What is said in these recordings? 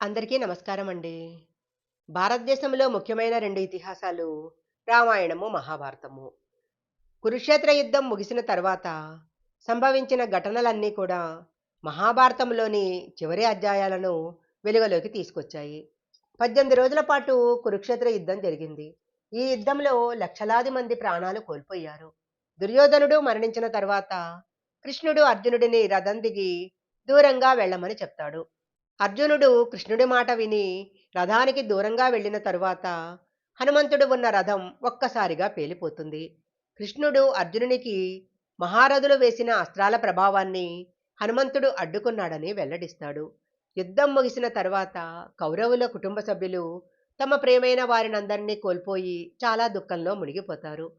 అందరికీ నమస్కారం అండి భారతదేశంలో ముఖ్యమైన రెండు ఇతిహాసాలు రామాయణము మహాభారతము. కురుక్షేత్ర యుద్ధం ముగిసిన తర్వాత సంభవించిన ఘటనలన్నీ కూడా మహాభారతంలోని చివరి అధ్యాయాలను వెలుగులోకి తీసుకొచ్చాయి. పద్దెనిమిది రోజుల పాటు కురుక్షేత్ర యుద్ధం జరిగింది. ఈ యుద్ధంలో లక్షలాది మంది ప్రాణాలు కోల్పోయారు. దుర్యోధనుడు మరణించిన తర్వాత కృష్ణుడు అర్జునుడిని రథం దిగి దూరంగా వెళ్ళమని చెప్తాడు. అర్జునుడు కృష్ణుడి మాట విని రథానికి దూరంగా వెళ్ళిన తరువాత హనుమంతుడు ఉన్న రథం ఒక్కసారిగా పేలిపోతుంది. కృష్ణుడు అర్జునునికి మహారథులు వేసిన అస్త్రాల ప్రభావాన్ని హనుమంతుడు అడ్డుకున్నాడని వెల్లడిస్తాడు. యుద్ధం ముగిసిన తర్వాత కౌరవుల కుటుంబ సభ్యులు తమ ప్రేమైన వారినందరినీ కోల్పోయి చాలా దుఃఖంలో మునిగిపోతారు.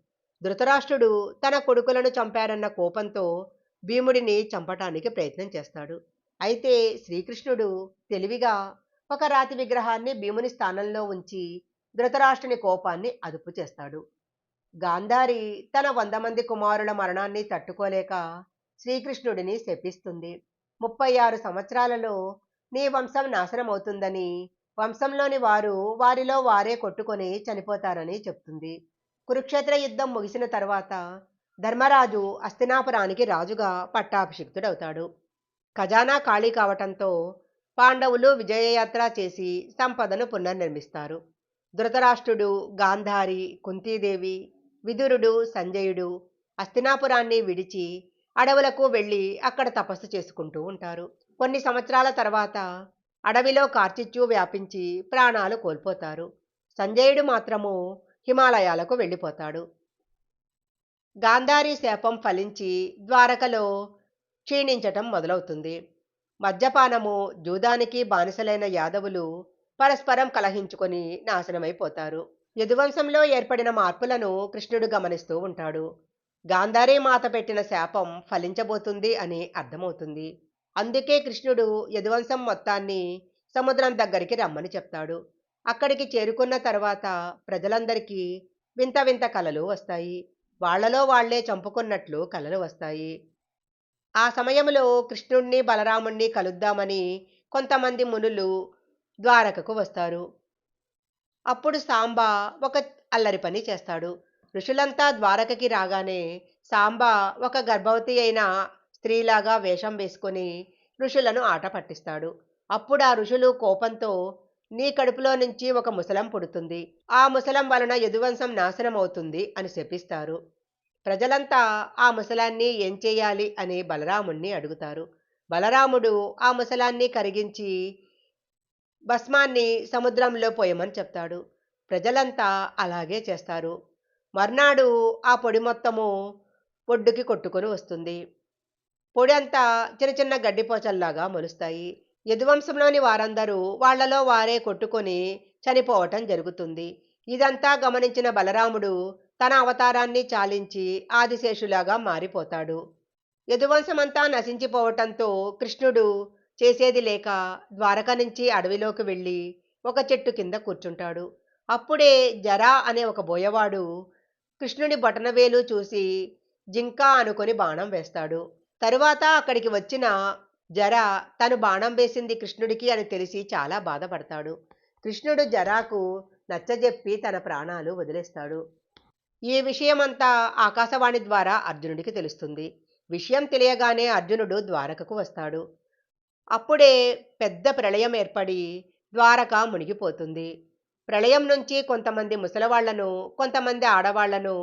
ధృతరాష్ట్రుడు తన కొడుకులను చంపారన్న కోపంతో భీముడిని చంపటానికి ప్రయత్నం చేస్తాడు. అయితే శ్రీకృష్ణుడు తెలివిగా ఒక రాతి విగ్రహాన్ని భీముని స్థానంలో ఉంచి ధృతరాష్ట్రుని కోపాన్ని అదుపు చేస్తాడు. గాంధారి తన వంద మంది కుమారుల మరణాన్ని తట్టుకోలేక శ్రీకృష్ణుడిని శపిస్తుంది. ముప్పై ఆరు సంవత్సరాలలో నీ వంశం నాశనం అవుతుందని వంశంలోని వారు వారిలో వారే కొట్టుకొని చనిపోతారని చెప్తుంది. కురుక్షేత్ర యుద్ధం ముగిసిన తర్వాత ధర్మరాజు అస్తినాపురానికి రాజుగా పట్టాభిషిక్తుడవుతాడు. ఖజానా ఖాళీ కావటంతో పాండవులు విజయయాత్ర చేసి సంపదను పునర్నిర్మిస్తారు. ధృతరాష్ట్రుడు గాంధారి కుంతీదేవి విదురుడు సంజయుడు అస్తినాపురాన్ని విడిచి అడవులకు వెళ్ళి అక్కడ తపస్సు చేసుకుంటూ ఉంటారు. కొన్ని సంవత్సరాల తర్వాత అడవిలో కార్చిచ్చు వ్యాపించి ప్రాణాలు కోల్పోతారు. సంజయుడు మాత్రము హిమాలయాలకు వెళ్ళిపోతాడు. గాంధారి శాపం ఫలించి ద్వారకలో క్షీణించటం మొదలవుతుంది. మద్యపానము జూదానికి బానిసలైన యాదవులు పరస్పరం కలహించుకొని నాశనమైపోతారు. యదువంశంలో ఏర్పడిన మార్పులను కృష్ణుడు గమనిస్తూ ఉంటాడు. గాంధారీ మాత పెట్టిన శాపం ఫలించబోతుంది అని అర్థమవుతుంది. అందుకే కృష్ణుడు యదువంశం మొత్తాన్ని సముద్రం దగ్గరికి రమ్మని చెప్తాడు. అక్కడికి చేరుకున్న తర్వాత ప్రజలందరికీ వింత వింత కలలు వస్తాయి. వాళ్ళలో వాళ్ళే చంపుకున్నట్లు కలలు వస్తాయి. ఆ సమయంలో కృష్ణుణ్ణి బలరాముణ్ణి కలుద్దామని కొంతమంది మునులు ద్వారకకు వస్తారు. అప్పుడు సాంబ ఒక అల్లరి పని చేస్తాడు. ఋషులంతా ద్వారకకి రాగానే సాంబ ఒక గర్భవతి అయిన స్త్రీలాగా వేషం వేసుకొని ఋషులను ఆట పట్టిస్తాడు. అప్పుడు ఆ ఋషులు కోపంతో నీ కడుపులో నుంచి ఒక ముసలం పుడుతుంది. ఆ ముసలం వలన యదువంశం నాశనం అవుతుంది అని శపిస్తారు. ప్రజలంతా ఆ ముసలాన్ని ఏం చేయాలి అని బలరాముణ్ణి అడుగుతారు. బలరాముడు ఆ ముసలాన్ని కరిగించి భస్మాన్ని సముద్రంలో పోయమని చెప్తాడు. ప్రజలంతా అలాగే చేస్తారు. మర్నాడు ఆ పొడి మొత్తము ఒడ్డుకి కొట్టుకొని వస్తుంది. పొడి అంతా చిన్న చిన్న గడ్డిపోచల్లాగా మొలుస్తాయి. యదువంశంలోని వారందరూ వాళ్ళలో వారే కొట్టుకొని చనిపోవటం జరుగుతుంది. ఇదంతా గమనించిన బలరాముడు తన అవతారాన్ని చాలించి ఆదిశేషులాగా మారిపోతాడు. యదువంశమంతా నశించిపోవటంతో కృష్ణుడు చేసేది లేక ద్వారక నుంచి అడవిలోకి వెళ్ళి ఒక చెట్టు కింద కూర్చుంటాడు. అప్పుడే జరా అనే ఒక బోయవాడు కృష్ణుని బొటనవేలు చూసి జింక అనుకొని బాణం వేస్తాడు. తరువాత అక్కడికి వచ్చిన జర తను బాణం వేసింది కృష్ణుడికి అని తెలిసి చాలా బాధపడతాడు. కృష్ణుడు జరాకు నచ్చజెప్పి తన ప్రాణాలు వదిలేస్తాడు. ఈ విషయమంతా ఆకాశవాణి ద్వారా అర్జునుడికి తెలుస్తుంది. విషయం తెలియగానే అర్జునుడు ద్వారకకు వస్తాడు. అప్పుడే పెద్ద ప్రళయం ఏర్పడి ద్వారక మునిగిపోతుంది. ప్రళయం నుంచి కొంతమంది ముసలవాళ్ళను కొంతమంది ఆడవాళ్ళను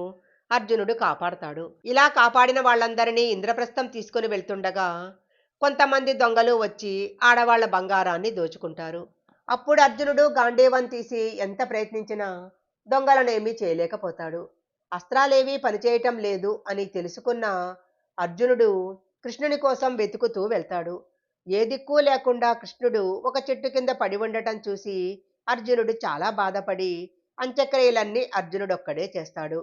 అర్జునుడు కాపాడతాడు. ఇలా కాపాడిన వాళ్ళందరినీ ఇంద్రప్రస్థం తీసుకుని వెళ్తుండగా కొంతమంది దొంగలు వచ్చి ఆడవాళ్ళ బంగారాన్ని దోచుకుంటారు. అప్పుడు అర్జునుడు గాంధీవం తీసి ఎంత ప్రయత్నించినా దొంగలనేమీ చేయలేకపోతాడు. అస్త్రాలేవీ పనిచేయటం లేదు అని తెలుసుకున్న అర్జునుడు కృష్ణుని కోసం వెతుకుతూ వెళ్తాడు. ఏ దిక్కు లేకుండా కృష్ణుడు ఒక చెట్టు కింద పడి ఉండటం చూసి అర్జునుడు చాలా బాధపడి అంత్యక్రియలన్నీ అర్జునుడొక్కడే చేస్తాడు.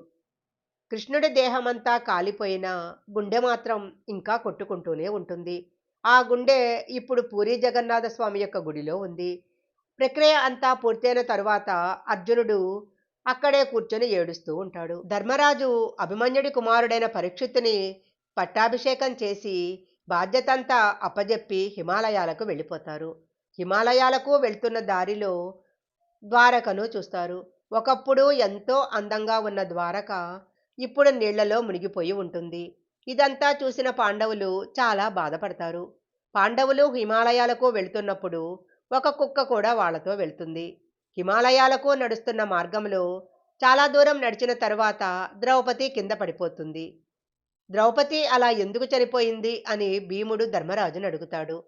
కృష్ణుడి దేహమంతా కాలిపోయినా గుండె మాత్రం ఇంకా కొట్టుకుంటూనే ఉంటుంది. ఆ గుండె ఇప్పుడు పూరి జగన్నాథ స్వామి యొక్క గుడిలో ఉంది. ప్రక్రియ అంతా పూర్తయిన తరువాత అర్జునుడు అక్కడే కూర్చొని ఏడుస్తూ ఉంటాడు. ధర్మరాజు అభిమన్యుడి కుమారుడైన పరీక్షిత్తుని పట్టాభిషేకం చేసి బాధ్యతంతా అప్పజెప్పి హిమాలయాలకు వెళ్ళిపోతారు. హిమాలయాలకు వెళ్తున్న దారిలో ద్వారకను చూస్తారు. ఒకప్పుడు ఎంతో అందంగా ఉన్న ద్వారక ఇప్పుడు నీళ్ళలో మునిగిపోయి ఉంటుంది. ఇదంతా చూసిన పాండవులు చాలా బాధపడతారు. పాండవులు హిమాలయాలకు వెళ్తున్నప్పుడు ఒక కుక్క కూడా వాళ్ళతో వెళ్తుంది. హిమాలయాలకు నడుస్తున్న మార్గంలో చాలా దూరం నడిచిన తర్వాత ద్రౌపది కింద పడిపోతుంది. ద్రౌపది అలా ఎందుకు చనిపోయింది అని భీముడు ధర్మరాజును అడుగుతాడు.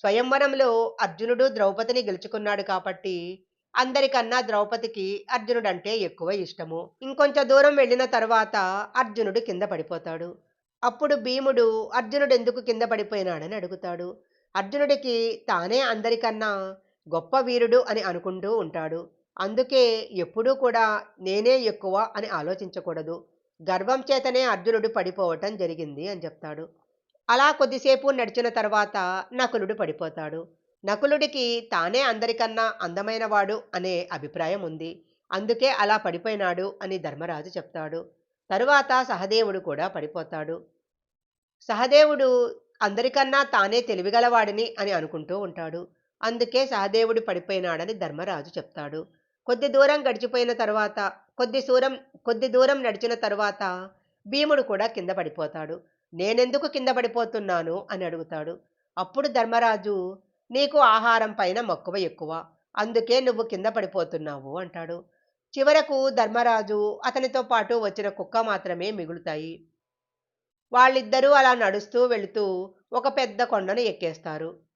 స్వయంవరంలో అర్జునుడు ద్రౌపదిని గెలుచుకున్నాడు కాబట్టి అందరికన్నా ద్రౌపదికి అర్జునుడంటే ఎక్కువ ఇష్టము. ఇంకొంచెం దూరం వెళ్ళిన తర్వాత అర్జునుడు కింద పడిపోతాడు. అప్పుడు భీముడు అర్జునుడు ఎందుకు కింద పడిపోయినాడని అడుగుతాడు. అర్జునుడికి తానే అందరికన్నా గొప్ప వీరుడు అని అనుకుంటూ ఉంటాడు. అందుకే ఎప్పుడూ కూడా నేనే ఎక్కువ అని ఆలోచించకూడదు. గర్వం చేతనే అర్జునుడు పడిపోవటం జరిగింది అని చెప్తాడు. అలా కొద్దిసేపు నడిచిన తర్వాత నకులుడు పడిపోతాడు. నకులుడికి తానే అందరికన్నా అందమైనవాడు అనే అభిప్రాయం ఉంది. అందుకే అలా పడిపోయినాడు అని ధర్మరాజు చెప్తాడు. తరువాత సహదేవుడు కూడా పడిపోతాడు. సహదేవుడు అందరికన్నా తానే తెలివిగలవాడిని అని అనుకుంటూ ఉంటాడు. అందుకే సహదేవుడు పడిపోయినాడని ధర్మరాజు చెప్తాడు. కొద్ది దూరం గడిచిపోయిన తర్వాత కొద్ది దూరం కొద్ది దూరం నడిచిన తర్వాత భీముడు కూడా కింద పడిపోతాడు. నేనెందుకు కింద పడిపోతున్నాను? అని అడుగుతాడు. అప్పుడు ధర్మరాజు నీకు ఆహారం పైన మక్కువ ఎక్కువ. అందుకే నువ్వు కింద పడిపోతున్నావు అంటాడు. చివరకు ధర్మరాజు అతనితో పాటు వచ్చిన కుక్క మాత్రమే మిగులుతాయి. వాళ్ళిద్దరూ అలా నడుస్తూ వెళుతూ ఒక పెద్ద కొండను ఎక్కేస్తారు.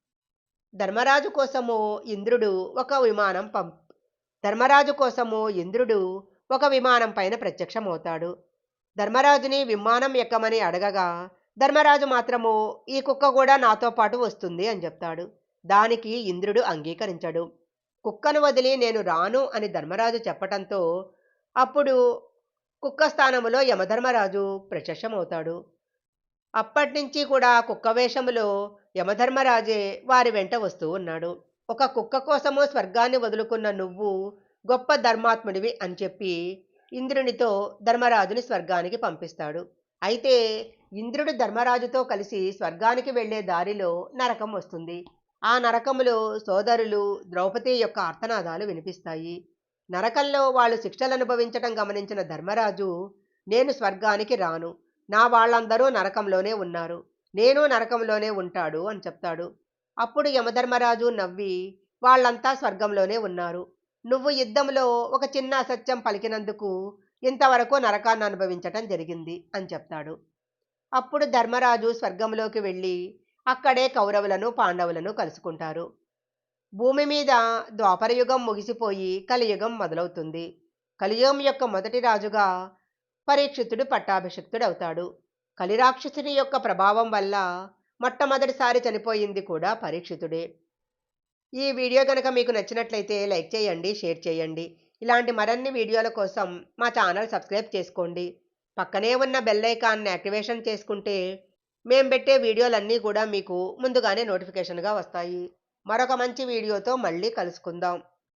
ధర్మరాజు కోసము ఇంద్రుడు ఒక విమానం పంప్ ధర్మరాజు కోసము ఇంద్రుడు ఒక విమానం పైన ప్రత్యక్షమవుతాడు. ధర్మరాజుని విమానం ఎక్కమని అడగగా ధర్మరాజు మాత్రము ఈ కుక్క కూడా నాతో పాటు వస్తుంది అని చెప్తాడు. దానికి ఇంద్రుడు అంగీకరించడు. కుక్కను వదిలి నేను రాను అని ధర్మరాజు చెప్పటంతో అప్పుడు కుక్క స్థానములో యమధర్మరాజు ప్రత్యక్షమవుతాడు. అప్పటి నుంచి కూడా కుక్క వేషములో యమధర్మరాజే వారి వెంట వస్తూ ఉన్నాడు. ఒక కుక్క కోసము స్వర్గాన్ని వదులుకున్న నువ్వు గొప్ప ధర్మాత్ముడివి అని చెప్పి ఇంద్రునితో ధర్మరాజుని స్వర్గానికి పంపిస్తాడు. అయితే ఇంద్రుడు ధర్మరాజుతో కలిసి స్వర్గానికి వెళ్ళే దారిలో నరకం వస్తుంది. ఆ నరకములో సోదరులు ద్రౌపది యొక్క అర్థనాదాలు వినిపిస్తాయి. నరకంలో వాళ్ళు శిక్షలు అనుభవించటం గమనించిన ధర్మరాజు నేను స్వర్గానికి రాను. నా వాళ్ళందరూ నరకంలోనే ఉన్నారు. నేను నరకంలోనే ఉంటాడు అని చెప్తాడు. అప్పుడు యమధర్మరాజు నవ్వి వాళ్ళంతా స్వర్గంలోనే ఉన్నారు. నువ్వు యుద్ధంలో ఒక చిన్న అసత్యం పలికినందుకు ఇంతవరకు నరకాన్ని అనుభవించటం జరిగింది అని చెప్తాడు. అప్పుడు ధర్మరాజు స్వర్గంలోకి వెళ్ళి అక్కడే కౌరవులను పాండవులను కలుసుకుంటారు. భూమి మీద ద్వాపరయుగం ముగిసిపోయి కలియుగం మొదలవుతుంది. కలియుగం యొక్క మొదటి రాజుగా పరీక్షితుడు పట్టాభిషిక్తుడవుతాడు. కలిరాక్షసుని యొక్క ప్రభావం వల్ల మొట్టమొదటిసారి చనిపోయింది కూడా పరీక్షితుడే. ఈ వీడియో కనుక మీకు నచ్చినట్లయితే లైక్ చేయండి షేర్ చేయండి. ఇలాంటి మరిన్ని వీడియోల కోసం మా ఛానల్ సబ్స్క్రైబ్ చేసుకోండి. పక్కనే ఉన్న బెల్ ఐకాన్ని యాక్టివేషన్ చేసుకుంటే మేము పెట్టే వీడియోలన్నీ కూడా మీకు ముందుగానే నోటిఫికేషన్గా వస్తాయి. మరొక మంచి వీడియోతో మళ్ళీ కలుసుకుందాం.